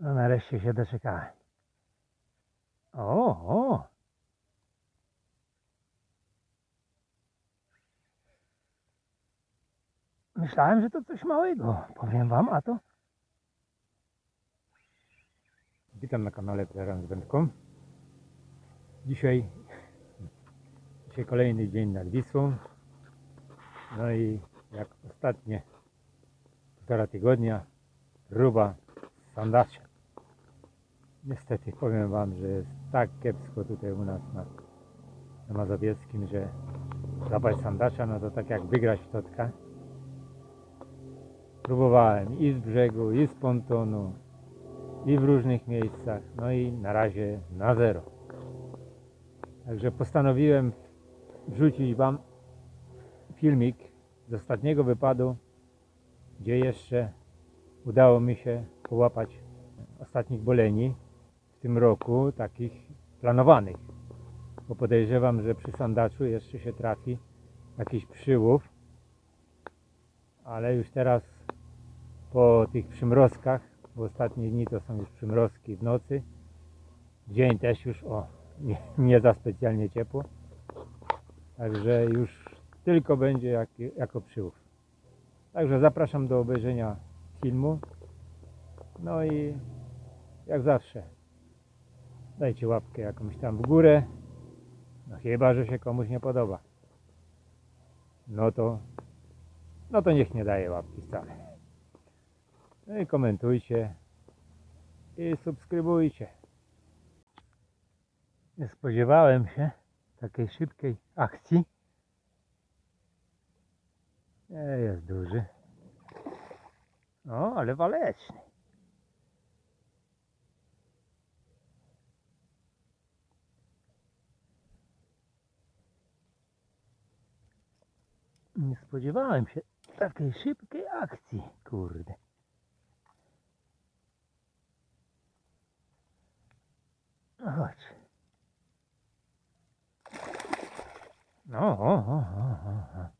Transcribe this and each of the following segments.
No nareszcie się doczekałem. O, o. Myślałem, że to coś małego. Powiem wam, a to... Witam na kanale Pleran z Wędką. Dzisiaj, dzisiaj kolejny dzień nad Wisłą. No i jak ostatnie półtora tygodnia próba sandacza. Niestety powiem Wam, że jest tak kiepsko tutaj u nas na, na Mazowieckim, że zapać sandacza, no to tak jak wygrać w totka. Próbowałem i z brzegu, i z pontonu, i w różnych miejscach, no i na razie na zero. Także postanowiłem wrzucić Wam filmik z ostatniego wypadu, gdzie jeszcze udało mi się połapać ostatnich boleni tym roku, takich planowanych. Bo podejrzewam, że przy sandaczu jeszcze się trafi jakiś przyłów, ale już teraz po tych przymrozkach, bo ostatnie dni to są już przymrozki w nocy, dzień też już o nie, nie za specjalnie ciepło, także już tylko będzie jak, jako przyłów. Także zapraszam do obejrzenia filmu. No i jak zawsze dajcie łapkę jakąś tam w górę. No chyba, że się komuś nie podoba. No to no to niech nie daje łapki wcale. No i komentujcie i subskrybujcie. Nie spodziewałem się takiej szybkiej akcji. Nie jest duży. No, ale waleczny. Nie spodziewałem się takiej szybkiej akcji, kurde. No chodź. No, o, o, o, o,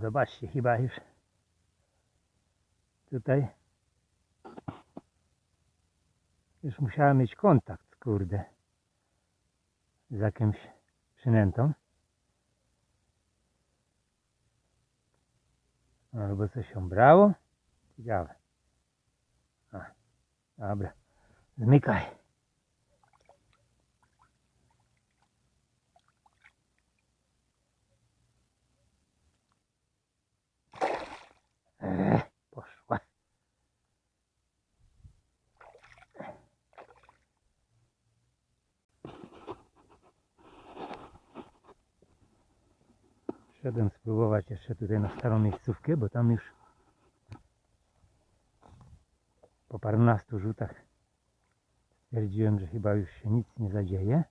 Zobaczcie, chyba już tutaj już musiałem mieć kontakt, kurde, z jakimś przynętą. Albo coś się brało. Ciekawe. A, dobra. Zmykaj. Spróbować jeszcze tutaj na starą miejscówkę, bo tam już po parunastu rzutach stwierdziłem, że chyba już się nic nie zadzieje.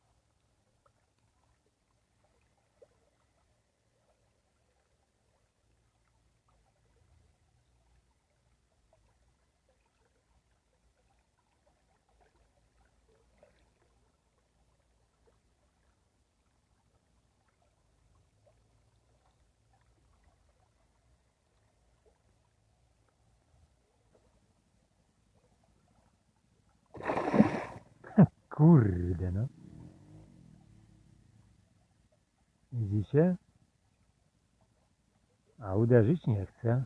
Kurde no. Widzicie? A uderzyć nie chce.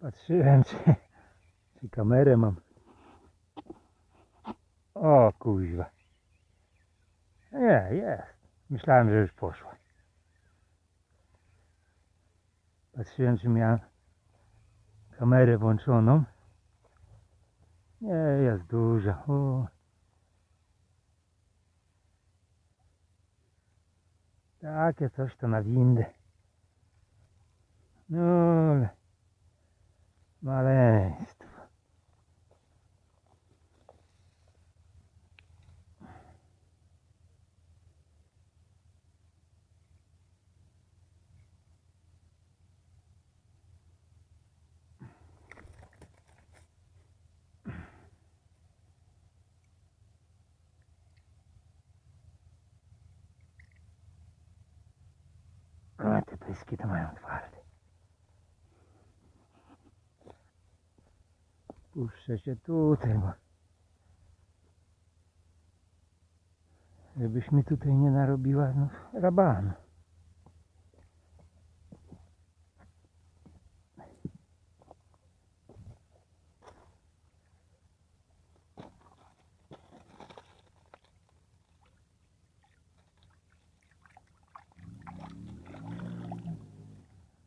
Patrzyłem, czy, czy kamerę mam. O kuźwa. Nie, jest. Myślałem, że już poszła. Patrzyłem, czy miałem kamerę włączoną. Nie, jest duża. O. Takie coś to na windę. No, ale Maestro. Até pesquisa mais um fardo. Puszczę się tutaj, bo żebyś mi tutaj nie narobiła no, rabanu.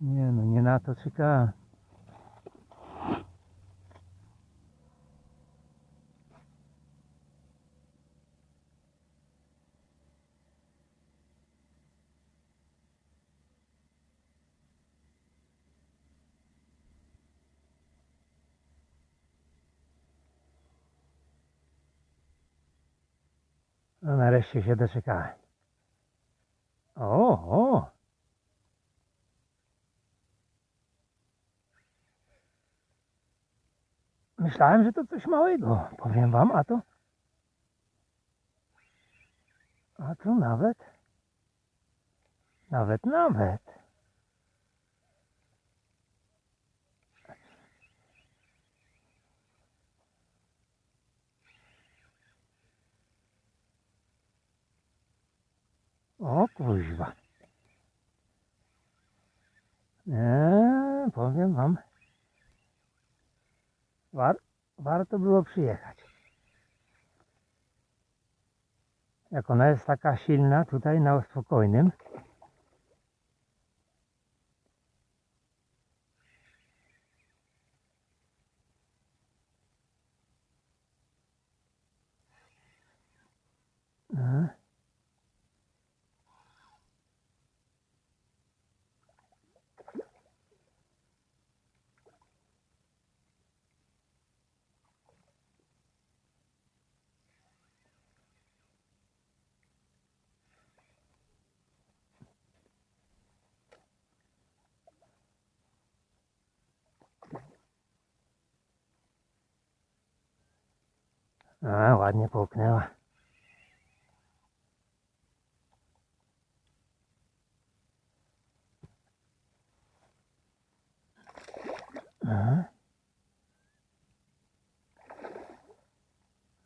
Nie no, nie na to czekałem. No nareszcie się doczekałem. O, o! Myślałem, że to coś małego, powiem wam, a to... A to nawet... Nawet, nawet. O kuźwa. Nie, powiem wam. War, warto było przyjechać. Jak ona jest taka silna tutaj na spokojnym. A. A, ładnie połknęła.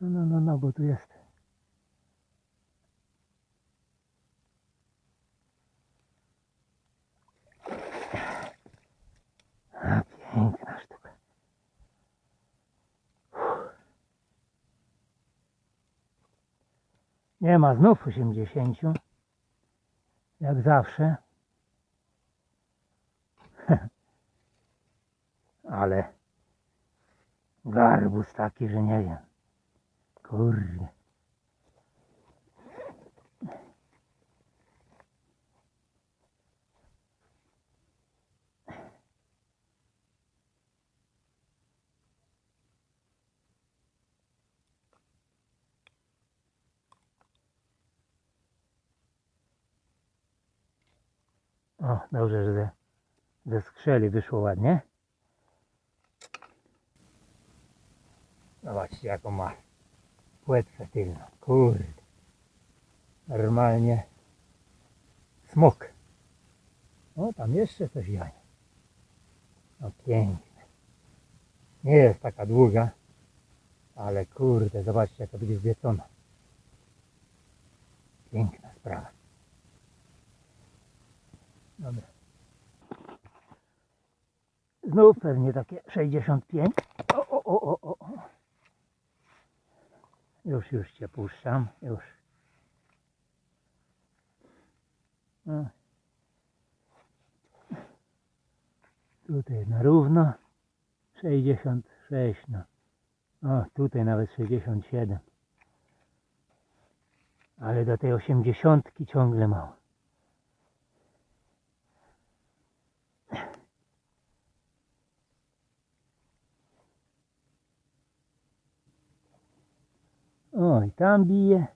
No, no, no, no, bo tu jest. A, piękna sztuka. Nie ma znów 80. Jak zawsze. Ale garbus taki, że nie wiem. Kurde. O, dobrze, że ze, ze skrzeli wyszło ładnie. Zobaczcie jaką ma płetwę tylną. Kurde. Normalnie smok. O, tam jeszcze coś jaje. No piękne. Nie jest taka długa, ale kurde, zobaczcie jaka będzie zwiecona. Piękna sprawa. Dobra. znów pewnie takie 65. O, o, o, o, o. Już, już cię puszczam, już. No. Tutaj na równo 66, no. O, tutaj nawet 67. Ale do tej 80 ciągle mało. Ой, там б'є.